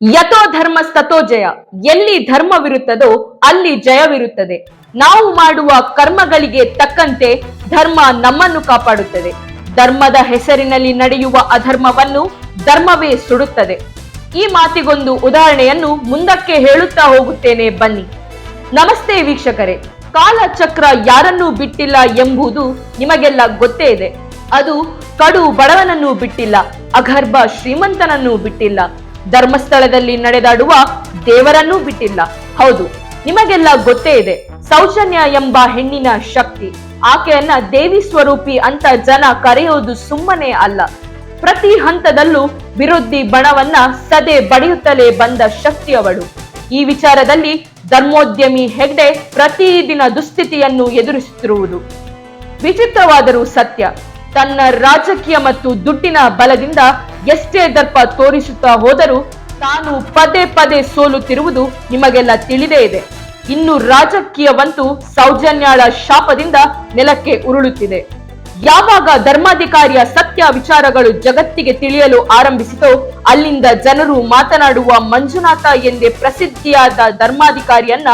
ಯಥೋ ಧರ್ಮ ಜಯ. ಎಲ್ಲಿ ಧರ್ಮವಿರುತ್ತದೋ ಅಲ್ಲಿ ಜಯವಿರುತ್ತದೆ. ನಾವು ಮಾಡುವ ಕರ್ಮಗಳಿಗೆ ತಕ್ಕಂತೆ ಧರ್ಮ ನಮ್ಮನ್ನು ಕಾಪಾಡುತ್ತದೆ. ಧರ್ಮದ ಹೆಸರಿನಲ್ಲಿ ನಡೆಯುವ ಅಧರ್ಮವನ್ನು ಧರ್ಮವೇ ಸುಡುತ್ತದೆ. ಈ ಮಾತಿಗೊಂದು ಉದಾಹರಣೆಯನ್ನು ಮುಂದಕ್ಕೆ ಹೇಳುತ್ತಾ ಹೋಗುತ್ತೇನೆ ಬನ್ನಿ. ನಮಸ್ತೆ ವೀಕ್ಷಕರೇ. ಕಾಲಚಕ್ರ ಯಾರನ್ನೂ ಬಿಟ್ಟಿಲ್ಲ ಎಂಬುದು ನಿಮಗೆಲ್ಲ ಗೊತ್ತೇ ಇದೆ. ಅದು ಕಡು ಬಡವನನ್ನು ಬಿಟ್ಟಿಲ್ಲ, ಅಗರ್ಭ ಶ್ರೀಮಂತನನ್ನು ಬಿಟ್ಟಿಲ್ಲ. ಧರ್ಮಸ್ಥಳದಲ್ಲಿ ನಡೆದಾಡುವ ದೇವರನ್ನೂ ಬಿಟ್ಟಿಲ್ಲ. ಹೌದು, ನಿಮಗೆಲ್ಲ ಗೊತ್ತೇ ಇದೆ, ಸೌಜನ್ಯ ಎಂಬ ಹೆಣ್ಣಿನ ಶಕ್ತಿ. ಆಕೆಯನ್ನ ದೇವಿ ಸ್ವರೂಪಿ ಅಂತ ಜನ ಕರೆಯೋದು ಸುಮ್ಮನೆ ಅಲ್ಲ. ಪ್ರತಿ ಹಂತದಲ್ಲೂ ವಿರುದ್ಧಿ ಬಣವನ್ನ ಸದೆ ಬಡಿಯುತ್ತಲೇ ಬಂದ ಶಕ್ತಿ ಅವಳು ಈ ವಿಚಾರದಲ್ಲಿ ಧರ್ಮೋದ್ಯಮಿ ಹೆಗ್ಡೆ ಪ್ರತಿದಿನ ದುಸ್ಥಿತಿಯನ್ನು ಎದುರಿಸುತ್ತಿರುವುದು. ವಿಚಿತ್ರವಾದರೂ ಸತ್ಯ. ತನ್ನ ರಾಜಕೀಯ ಮತ್ತು ದುಡ್ಡಿನ ಬಲದಿಂದ ಎಷ್ಟೇ ದರ್ಪ ತೋರಿಸುತ್ತಾ ಹೋದರೂ ತಾನು ಪದೇ ಪದೇ ಸೋಲುತ್ತಿರುವುದು ನಿಮಗೆಲ್ಲ ತಿಳಿದೇ ಇದೆ. ಇನ್ನು ರಾಜಕೀಯವಂತೂ ಸೌಜನ್ಯಾಳ ಶಾಪದಿಂದ ನೆಲಕ್ಕೆ ಉರುಳುತ್ತಿದೆ. ಯಾವಾಗ ಧರ್ಮಾಧಿಕಾರಿಯ ಸತ್ಯ ವಿಚಾರಗಳು ಜಗತ್ತಿಗೆ ತಿಳಿಯಲು ಆರಂಭಿಸಿತೋ ಅಲ್ಲಿಂದ ಜನರು ಮಾತನಾಡುವ ಮಂಜುನಾಥ ಎಂದೇ ಪ್ರಸಿದ್ಧಿಯಾದ ಧರ್ಮಾಧಿಕಾರಿಯನ್ನ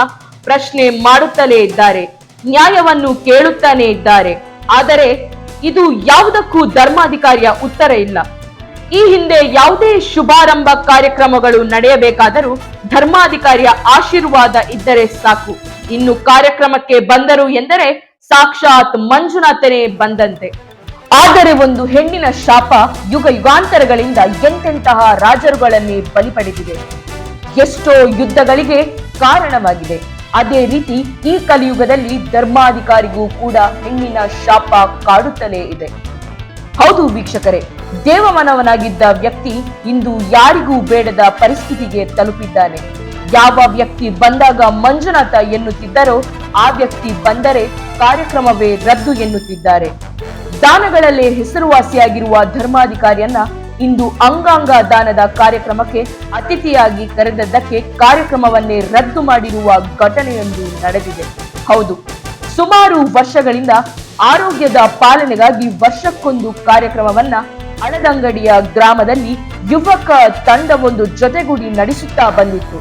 ಪ್ರಶ್ನೆ ಮಾಡುತ್ತಲೇ ಇದ್ದಾರೆ. ನ್ಯಾಯವನ್ನು ಕೇಳುತ್ತಾನೆ ಇದ್ದಾರೆ. ಆದರೆ ಇದು ಯಾವುದಕ್ಕೂ ಧರ್ಮಾಧಿಕಾರಿಯ ಉತ್ತರ ಇಲ್ಲ. ಈ ಹಿಂದೆ ಯಾವುದೇ ಶುಭಾರಂಭ ಕಾರ್ಯಕ್ರಮಗಳು ನಡೆಯಬೇಕಾದರೂ ಧರ್ಮಾಧಿಕಾರಿಯ ಆಶೀರ್ವಾದ ಇದ್ದರೆ ಸಾಕು. ಇನ್ನು ಕಾರ್ಯಕ್ರಮಕ್ಕೆ ಬಂದರು ಎಂದರೆ ಸಾಕ್ಷಾತ್ ಮಂಜುನಾಥನೇ ಬಂದಂತೆ. ಆದರೆ ಒಂದು ಹೆಣ್ಣಿನ ಶಾಪ ಯುಗ ಯುಗಾಂತರಗಳಿಂದ ಎಂತೆಂತಹ ರಾಜರುಗಳನ್ನೇ ಬಲಿ ಪಡೆದಿದೆ ಎಷ್ಟೋ ಯುದ್ಧಗಳಿಗೆ ಕಾರಣವಾಗಿದೆ. ಅದೇ ರೀತಿ ಈ ಕಲಿಯುಗದಲ್ಲಿ ಧರ್ಮಾಧಿಕಾರಿಗೂ ಕೂಡ ಹೆಣ್ಣಿನ ಶಾಪ ಕಾಡುತ್ತಲೇ ಇದೆ. ಹೌದು ವೀಕ್ಷಕರೇ ದೇವಮನವನಾಗಿದ್ದ ವ್ಯಕ್ತಿ ಇಂದು ಯಾರಿಗೂ ಬೇಡದ ಪರಿಸ್ಥಿತಿಗೆ ತಲುಪಿದ್ದಾನೆ. ಯಾವ ವ್ಯಕ್ತಿ ಬಂದಾಗ ಮಂಜುನಾಥ ಎನ್ನುತ್ತಿದ್ದರೋ ಆ ವ್ಯಕ್ತಿ ಬಂದರೆ ಕಾರ್ಯಕ್ರಮವೇ ರದ್ದು ಎನ್ನುತ್ತಿದ್ದಾರೆ. ದಾನಗಳಲ್ಲೇ ಹೆಸರುವಾಸಿಯಾಗಿರುವ ಧರ್ಮಾಧಿಕಾರಿಯನ್ನ ಇಂದು ಅಂಗಾಂಗ ದಾನದ ಕಾರ್ಯಕ್ರಮಕ್ಕೆ ಅತಿಥಿಯಾಗಿ ಕರೆದದ್ದಕ್ಕೆ ಕಾರ್ಯಕ್ರಮವನ್ನೇ ರದ್ದು ಮಾಡಿರುವ ಘಟನೆಯೊಂದು ನಡೆದಿದೆ. ಹೌದು, ಸುಮಾರು ವರ್ಷಗಳಿಂದ ಆರೋಗ್ಯದ ಪಾಲನೆಗಾಗಿ ವರ್ಷಕ್ಕೊಂದು ಕಾರ್ಯಕ್ರಮವನ್ನ ಅಳದಂಗಡಿಯ ಗ್ರಾಮದಲ್ಲಿ ಯುವಕ ತಂಡವೊಂದು ಜೊತೆಗೂಡಿ ನಡೆಸುತ್ತಾ ಬಂದಿತ್ತು.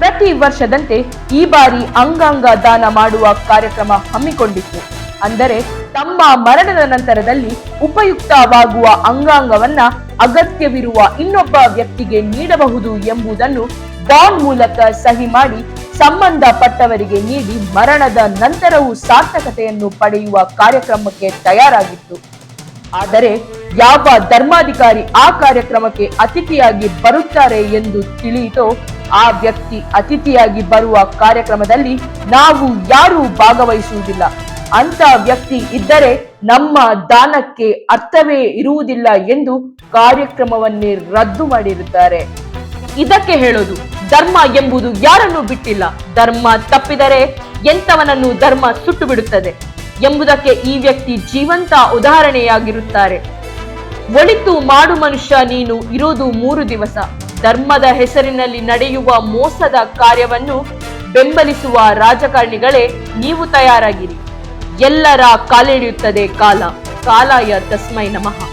ಪ್ರತಿ ವರ್ಷದಂತೆ ಈ ಬಾರಿ ಅಂಗಾಂಗ ದಾನ ಮಾಡುವ ಕಾರ್ಯಕ್ರಮ ಹಮ್ಮಿಕೊಂಡಿತ್ತು. ಅಂದರೆ ತಮ್ಮ ಮರಣದ ನಂತರದಲ್ಲಿ ಉಪಯುಕ್ತವಾಗುವ ಅಂಗಾಂಗವನ್ನ ಅಗತ್ಯವಿರುವ ಇನ್ನೊಬ್ಬ ವ್ಯಕ್ತಿಗೆ ನೀಡಬಹುದು ಎಂಬುದನ್ನು ಬಾಂಡ್ ಮೂಲಕ ಸಹಿ ಮಾಡಿ ಸಂಬಂಧಪಟ್ಟವರಿಗೆ ನೀಡಿ ಮರಣದ ನಂತರವೂ ಸಾರ್ಥಕತೆಯನ್ನು ಪಡೆಯುವ ಕಾರ್ಯಕ್ರಮಕ್ಕೆ ತಯಾರಾಗಿತ್ತು. ಆದರೆ ಯಾವ ಧರ್ಮಾಧಿಕಾರಿ ಆ ಕಾರ್ಯಕ್ರಮಕ್ಕೆ ಅತಿಥಿಯಾಗಿ ಬರುತ್ತಾರೆ ಎಂದು ತಿಳಿಯಿತೋ, ಆ ವ್ಯಕ್ತಿ ಅತಿಥಿಯಾಗಿ ಬರುವ ಕಾರ್ಯಕ್ರಮದಲ್ಲಿ ನಾವು ಯಾರೂ ಭಾಗವಹಿಸುವುದಿಲ್ಲ. ಅಂತ ವ್ಯಕ್ತಿ ಇದ್ದರೆ ನಮ್ಮ ದಾನಕ್ಕೆ ಅರ್ಥವೇ ಇರುವುದಿಲ್ಲ ಎಂದು ಕಾರ್ಯಕ್ರಮವನ್ನೇ ರದ್ದು ಮಾಡಿರುತ್ತಾರೆ. ಇದಕ್ಕೆ ಹೇಳೋದು, ಧರ್ಮ ಎಂಬುದು ಯಾರನ್ನೂ ಬಿಟ್ಟಿಲ್ಲ. ಧರ್ಮ ತಪ್ಪಿದರೆ ಎಂಥವನನ್ನು ಧರ್ಮ ಸುಟ್ಟು ಬಿಡುತ್ತದೆ ಎಂಬುದಕ್ಕೆ ಈ ವ್ಯಕ್ತಿ ಜೀವಂತ ಉದಾಹರಣೆಯಾಗಿರುತ್ತಾರೆ. ಒಳಿತು ಮಾಡು ಮನುಷ್ಯ, ನೀನು ಇರೋದು ಮೂರು ದಿವಸ. ಧರ್ಮದ ಹೆಸರಿನಲ್ಲಿ ನಡೆಯುವ ಮೋಸದ ಕಾರ್ಯವನ್ನು ಬೆಂಬಲಿಸುವ ರಾಜಕಾರಣಿಗಳೇ ನೀವು ತಯಾರಾಗಿರಿ. ಎಲ್ಲರ ಕಾಲಿಡಿಯುತ್ತದೆ ಕಾಲ. ಕಾಲಾಯ ತಸ್ಮೈ ನಮಃ.